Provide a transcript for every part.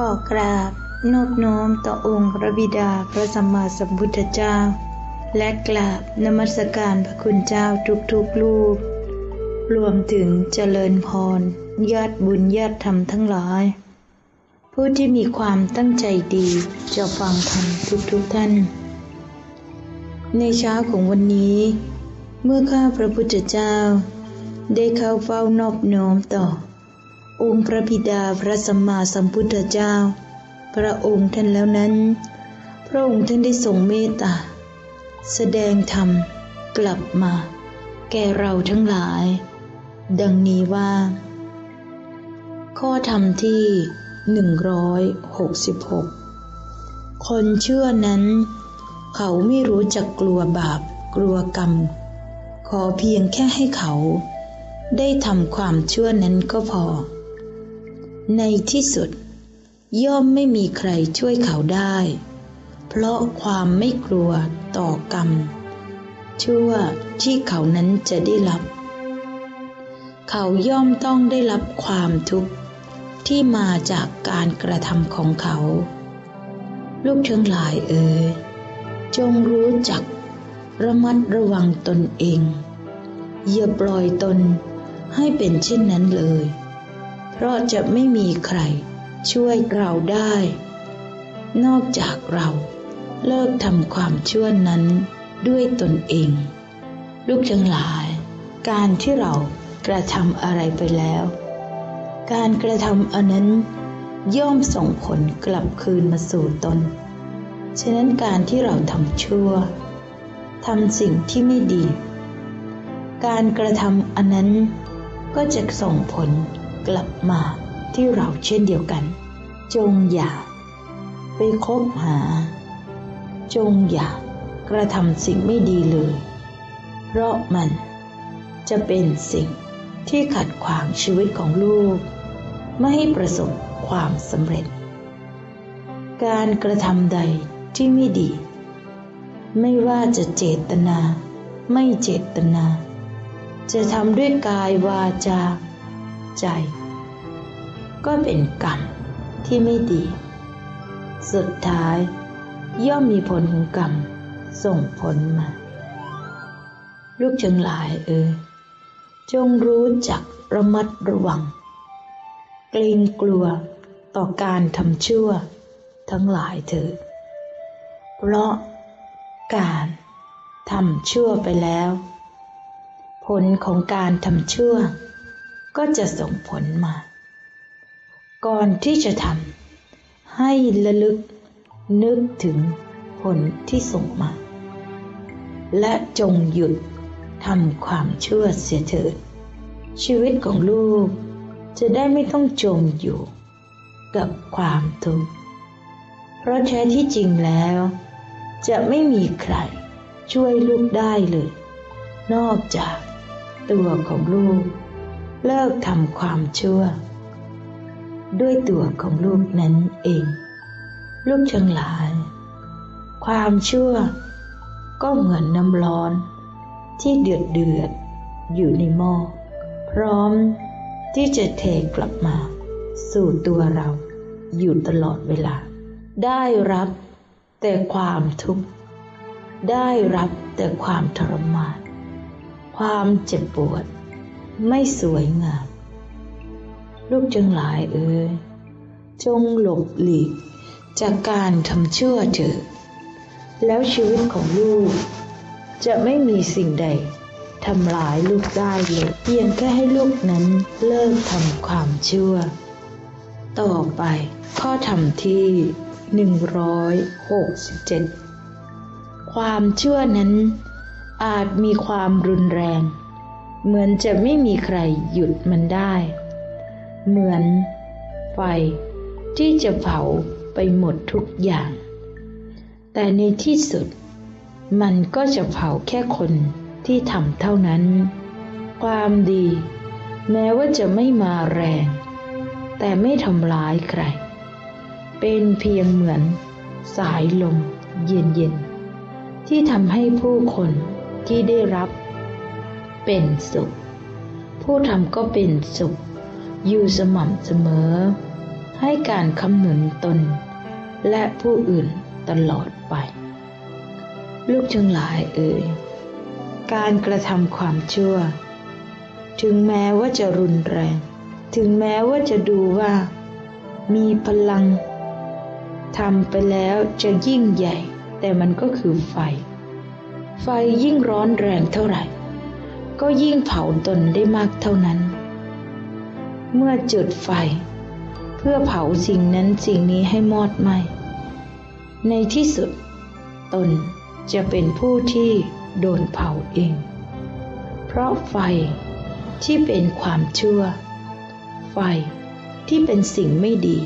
ขอกราบนอบน้อมต่อองค์พระบิดาพระสัมมาสัมพุทธเจ้า และกราบนมัสการพระคุณเจ้าทุกๆลูกรวมถึงเจริญพรญาติบุญญาติธรรมทั้งหลาย ผู้ที่มีความตั้งใจดีจะฟังธรรมทุกๆท่าน ในเช้าของวันนี้ เมื่อข้าพระพุทธเจ้า ได้เข้าเฝ้านอบน้อมต่อ องค์พระบิดาพระสัมมาสัมพุทธเจ้า พระองค์ท่านแล้วนั้น พระองค์ท่านได้ทรงเมตตาแสดงธรรมกลับมา แก่เราทั้งหลาย ดังนี้ว่า ข้อธรรมที่ 166 คนเชื่อนั้น เขาไม่รู้จักกลัวบาปกลัวกรรม ขอเพียงแค่ให้เขาได้ทำความเชื่อนั้นก็พอ ในที่สุด ย่อมไม่มีใครช่วยเขาได้ เพราะความไม่กลัวต่อกรรม ชั่วที่เขานั้นจะได้รับ เขาย่อมต้องได้รับความทุกข์ที่มาจากการกระทำของเขา ลูกทั้งหลายเอ๋ยจงรู้จักระมัดระวังตนเองอย่าปล่อยตนให้เป็นเช่นนั้นเลย เพราะจะไม่มีใครช่วยเราได้ นอกจากเราเลิกทำความชั่วนั้นด้วยตนเอง ลูกทั้งหลาย การที่เรากระทำอะไรไปแล้ว การกระทำอันนั้นย่อมส่งผลกลับคืนมาสู่ตน ฉะนั้นการที่เราทำชั่วทำสิ่งที่ไม่ดี การกระทำอันนั้นก็จะส่งผล กลับมาที่เราเช่นเดียวกัน จงอย่า ไปคบหา จงอย่ากระทำสิ่งไม่ดีเลย เพราะมันจะเป็นสิ่งที่ขัดขวางชีวิตของลูก ไม่ให้ประสบความสำเร็จ การกระทำใดที่ไม่ดี ไม่ว่าจะเจตนา ไม่เจตนา จะทำด้วยกายวาจา ใจ ก็เป็นกรรมที่ไม่ดี สุดท้าย ย่อมมีผลของกรรมส่งผลมา ลูกจังหลายเออจงรู้จักระมัดระวัง เกรงกลัวต่อการทำชั่วทั้งหลายเถิดเพราะการทำชั่วไปแล้ว ผลของการทำชั่ว ก็จะส่งผลมา ก่อนที่จะทำให้ระลึกนึกถึงผลที่ส่งมา และจงหยุดทำความชั่วเสียเถิด ชีวิตของลูกจะได้ไม่ต้องจมอยู่กับความทุกข์ เพราะแท้ที่จริงแล้ว จะไม่มีใครช่วยลูกได้เลย นอกจากตัวของลูก เลิกทำความชั่ว ด้วยตัวของลูกนั้นเอง ลูกชังหลาย ความชั่วก็เหมือนน้ำร้อน ที่เดือดเดือดอยู่ในหม้อพร้อมที่จะเทกลับมา สู่ตัวเราอยู่ตลอดเวลา ได้รับแต่ความทุกข์ได้รับแต่ความทรมาน ความเจ็บปวด ไม่สวยงาม ลูกจังหลายเอ๋ยจงหลบหลีกจากการทำชั่วเถิดแล้วชีวิตของลูก จะไม่มีสิ่งใดทำลายลูกได้เลยเพียงแค่ให้ลูกนั้นเลิกทำความชั่ว ต่อไปข้อธรรมที่ 167 ความชั่วนั้นอาจมีความรุนแรง เหมือนจะไม่มีใครหยุดมันได้ เหมือนไฟที่จะเผาไปหมดทุกอย่าง แต่ในที่สุด มันก็จะเผาแค่คนที่ทำเท่านั้น ความดี แม้ว่าจะไม่มาแรง แต่ไม่ทำร้ายใคร เป็นเพียงเหมือนสายลมเย็นๆที่ทำให้ผู้คนที่ได้รับ เป็นสุข ผู้ทำก็เป็นสุข อยู่สม่ำเสมอ ให้การคำหนุนตน และผู้อื่นตลอดไป ลูกทั้งหลายเอ่ยการกระทำความชั่ว ถึงแม้ว่าจะรุนแรง ถึงแม้ว่าจะดูว่า มีพลังทำไปแล้วจะยิ่งใหญ่ แต่มันก็คือไฟ ไฟยิ่งร้อนแรงเท่าไหร่ ก็ยิ่งเผาตนได้มากเท่านั้น เมื่อจุดไฟ เพื่อเผาสิ่งนั้นสิ่งนี้ให้มอดไหมในที่สุด ตนจะเป็นผู้ที่โดนเผาเอง เพราะไฟที่เป็นความชั่ว ไฟที่เป็นสิ่งไม่ดี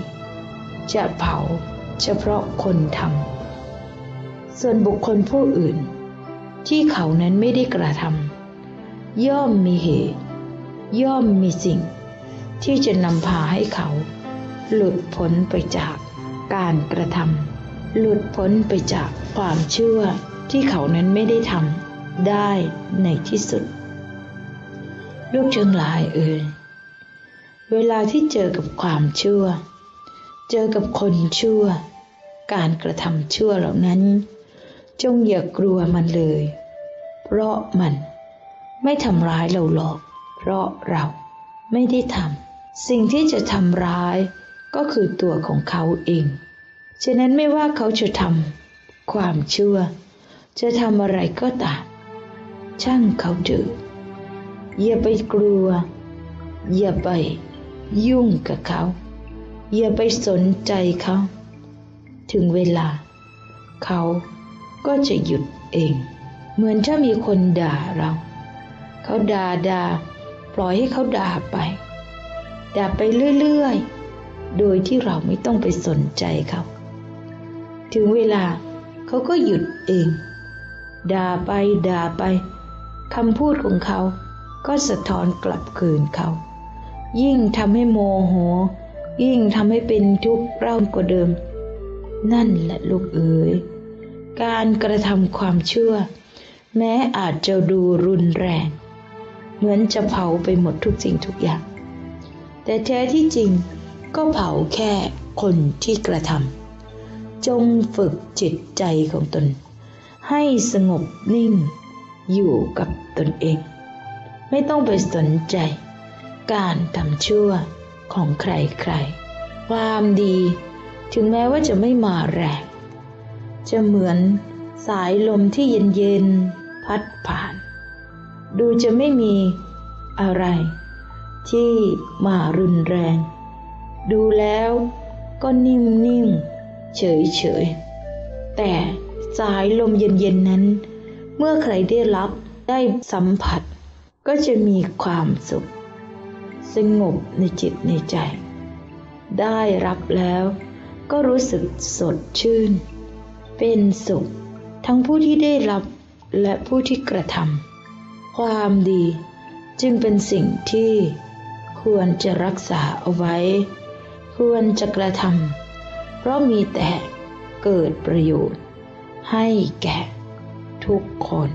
จะเผาเฉพาะคนทำส่วนบุคคลผู้อื่น ที่เขานั้นไม่ได้กระทำ ย่อมมีเหตุ ย่อมมีสิ่ง ที่จะนำพาให้เขา หลุดพ้นไปจากการกระทำหลุดพ้นไปจากความเชื่อที่เขานั้นไม่ได้ทำได้ในที่สุด ลูกเชิงหลายเอ่ยเวลาที่เจอกับความชั่วเจอกับคนชั่วการกระทำชั่วเหล่านั้น จงอย่ากลัวมันเลย เพราะมัน ไม่ทำร้ายเราหรอก เพราะเราไม่ได้ทำสิ่งที่จะทำร้ายก็คือตัวของเขาเอง ฉะนั้นไม่ว่าเขาจะทำความชั่วจะทำอะไรก็ตามช่างเขาเถอะอย่าไปกลัว อย่าไปยุ่งกับเขา อย่าไปสนใจเขา ถึงเวลา เขาก็จะหยุดเอง เหมือนถ้ามีคนด่าเรา เขาด่าด่าปล่อยให้เขาด่าไป ด่าไปเรื่อยๆ โดยที่เราไม่ต้องไปสนใจเขาถึงเวลาเขาก็หยุดเอง ด่าไปด่าไปคำพูดของเขาก็สะท้อนกลับคืนเขา ยิ่งทำให้โมโห ยิ่งทำให้เป็นทุกข์เร่ากว่าเดิม นั่นแหละลูกเอ๋ยการกระทำความเชื่อ แม้อาจจะดูรุนแรง เหมือนจะเผาไปหมดทุกสิ่งทุกอย่าง แต่แท้ที่จริงก็เผาแค่คนที่กระทำจงฝึกจิตใจของตน ให้สงบนิ่งอยู่กับตนเอง ไม่ต้องไปสนใจ การทำชั่วของใครใครความดีถึงแม้ว่าจะไม่มาแรงจะเหมือนสายลมที่เย็นๆ พัดผ่าน ดูจะไม่มีอะไร ที่มารุนแรง ดูแล้วก็นิ่มๆเฉยๆแต่สายลมเย็นๆนั้น เมื่อใครได้รับได้สัมผัส ก็จะมีความสุข สงบในจิตในใจ ได้รับแล้วก็รู้สึกสดชื่น เป็นสุข ทั้งผู้ที่ได้รับและผู้ที่กระทำ ความดี จึงเป็นสิ่งที่ควรจะรักษาเอาไว้ ควรจะกระทำเพราะมีแต่เกิดประโยชน์ ให้แก่ทุกคน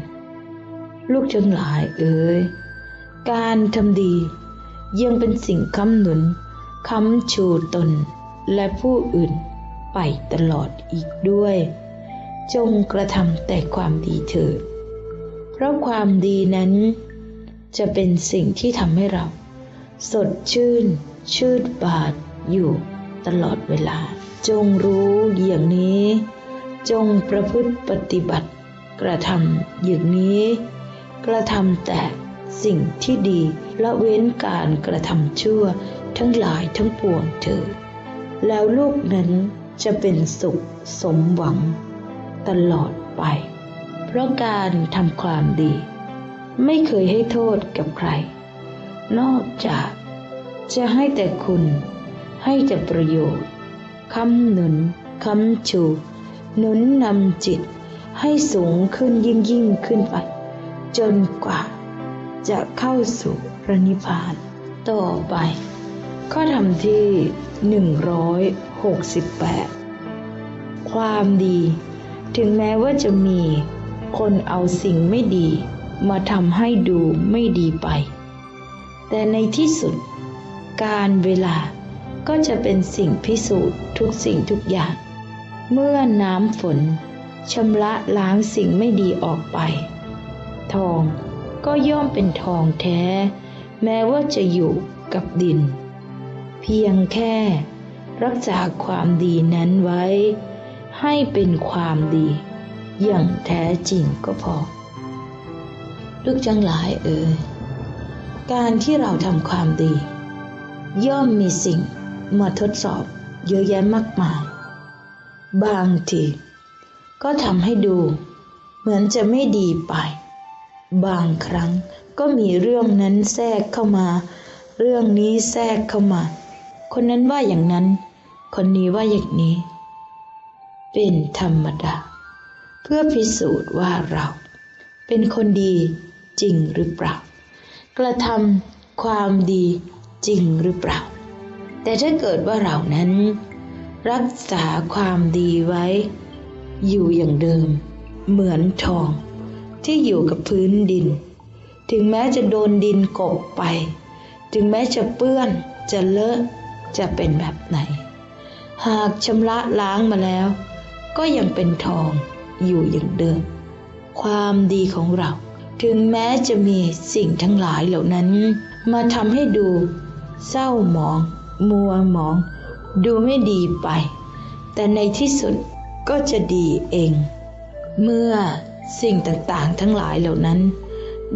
ลูกทั้งหลายเอ๋ยการทำดียังเป็นสิ่งค้ำหนุนค้ำชูตนและผู้อื่นไปตลอดอีกด้วย จงกระทำแต่ความดีเถิด เพราะความดีนั้น จะเป็นสิ่งที่ทำให้เรา สดชื่น ชื่นบาดอยู่ตลอดเวลา จงรู้อย่างนี้ จงประพฤติปฏิบัติ กระทำอย่างนี้ กระทำแต่สิ่งที่ดีละเว้นการกระทำชั่วทั้งหลายทั้งปวงเถิดแล้วลูกนั้นจะเป็นสุขสมหวังตลอดไป เพราะการทำความดี ไม่เคยให้โทษกับใคร นอกจากจะให้แต่คุณให้แต่ประโยชน์คำหนุนคำชูหนุนนำจิตให้สูงขึ้นยิ่งยิ่งขึ้นไป จนกว่า จะเข้าสู่พระนิพพานต่อไป ข้อธรรมที่ 168 ความดี ถึงแม้ว่าจะมี คนเอาสิ่งไม่ดี มาทำให้ดูไม่ดีไป แต่ในที่สุด การเวลาก็จะเป็นสิ่งพิสูจน์ทุกสิ่งทุกอย่าง เมื่อน้ำฝนชำระล้างสิ่งไม่ดีออกไป ทองก็ย่อมเป็นทองแท้ แม้ว่าจะอยู่กับดิน เพียงแค่ รักษาความดีนั้นไว้ ให้เป็นความดี อย่างแท้จริงก็พอ ลูกจังหลายเอ่ยการที่เราทำความดี ย่อมมีสิ่งมาทดสอบเยอะแยะมากมาย บางทีก็ทำให้ดู เหมือนจะไม่ดีไป บางครั้งก็มีเรื่องนั้นแทรกเข้ามา เรื่องนี้แทรกเข้ามา คนนั้นว่าอย่างนั้น คนนี้ว่าอย่างนี้ เป็นธรรมดา เพื่อพิสูจน์ว่าเราเป็นคนดีจริงหรือเปล่า กระทำความดีจริงหรือเปล่า แต่ถ้าเกิดว่าเรานั้น รักษาความดีไว้ อยู่อย่างเดิม เหมือนทอง ที่อยู่กับพื้นดิน ถึงแม้จะโดนดินกบไป ถึงแม้จะเปื้อนจะเลอะจะเป็นแบบไหน หากชำระล้างมาแล้ว ก็ยังเป็นทอง อยู่อย่างเดิม ความดีของเรา ถึงแม้จะมีสิ่งทั้งหลายเหล่านั้น มาทำให้ดู เศร้าหมอง มัวหมอง ดูไม่ดีไป แต่ในที่สุดก็จะดีเอง เมื่อสิ่งต่างๆทั้งหลายเหล่านั้น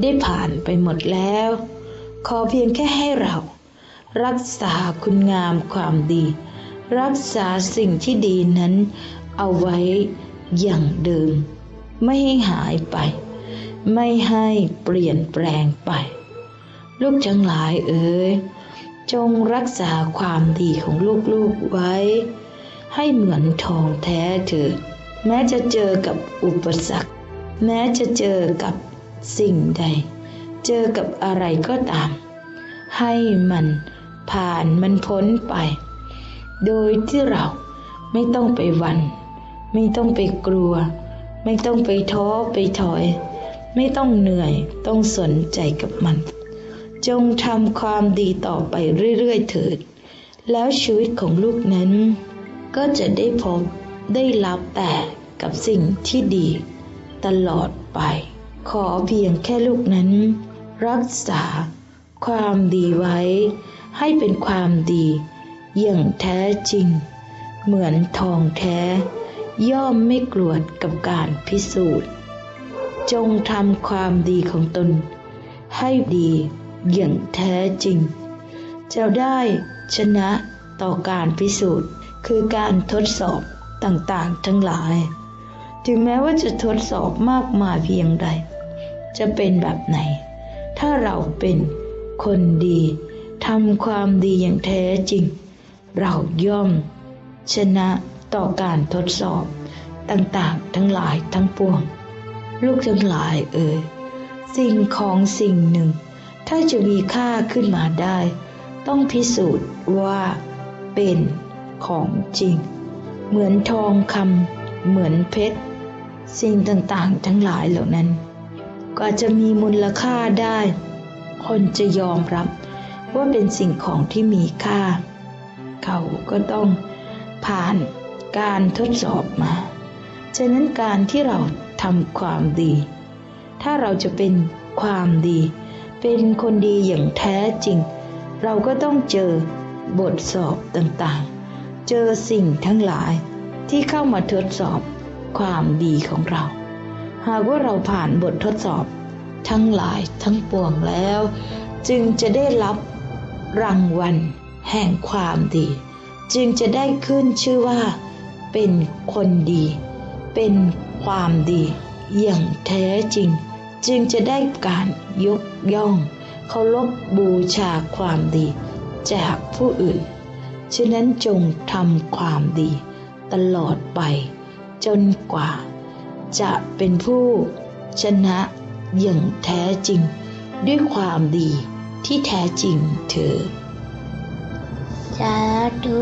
ได้ผ่านไปหมดแล้ว ขอเพียงแค่ให้เรา รักษาคุณงามความดี รักษาสิ่งที่ดีนั้นเอาไว้ อย่างเดิม ไม่ให้หายไป ไม่ให้เปลี่ยนแปลงไป ลูกทั้งหลายเอ๋ยจงรักษาความดีของลูกๆไว้ ให้เหมือนทองแท้เถิดแม้จะเจอกับอุปสรรค แม้จะเจอกับสิ่งใด เจอกับอะไรก็ตาม ให้มันผ่านมันพ้นไป โดยที่เราไม่ต้องไปวัน ไม่ต้องไปกลัว ไม่ต้องไปท้อไปถอย ไม่ต้องเหนื่อยต้องสนใจกับมัน จงทำความดีต่อไปเรื่อยๆเถิด แล้วชีวิตของลูกนั้น ก็จะได้พบได้รับแต่กับสิ่งที่ดี ตลอดไป ขอเพียงแค่ลูกนั้น รักษาความดีไว้ ให้เป็นความดี อย่างแท้จริง เหมือนทองแท้ ย่อมไม่กลัวกับการพิสูจน์ จงทำความดีของตน ให้ดีอย่างแท้จริง จะได้ชนะต่อการพิสูจน์คือการทดสอบต่างๆ ทั้งหลาย ถึงแม้ว่าจะทดสอบมากมายเพียงใด จะเป็นแบบไหน ถ้าเราเป็นคนดีทำความดีอย่างแท้จริง เราย่อมชนะ ต่อการทดสอบต่างๆ ทั้งหลายทั้งปวง ลูกทั้งหลายเอ่ยสิ่งของสิ่งหนึ่ง ถ้าจะมีค่าขึ้นมาได้ ต้องพิสูจน์ว่าเป็นของจริง เหมือนทองคำเหมือนเพชร สิ่งต่างๆ ทั้งหลายเหล่านั้น ก็จะมีมูลค่าได้ คนจะยอมรับว่าเป็นสิ่งของที่มีค่า เขาก็ต้องผ่าน การทดสอบมา ฉะนั้นการที่เราทำความดี ถ้าเราจะเป็นความดี เป็นคนดีอย่างแท้จริง เราก็ต้องเจอบทสอบต่างๆ เจอสิ่งทั้งหลายที่เข้ามาทดสอบความดีของเรา หากว่าเราผ่านบททดสอบทั้งหลายทั้งปวงแล้ว จึงจะได้รับรางวัลแห่งความดี จึงจะได้ขึ้นชื่อว่า เป็นคนดี เป็นความดีอย่างแท้จริง จึงจะได้การยกย่องเคารพบูชาความดีจากผู้อื่น ฉะนั้นจงทำความดีตลอดไป จนกว่า จะเป็นผู้ชนะอย่างแท้จริง ด้วยความดีที่แท้จริงเธอสาธุ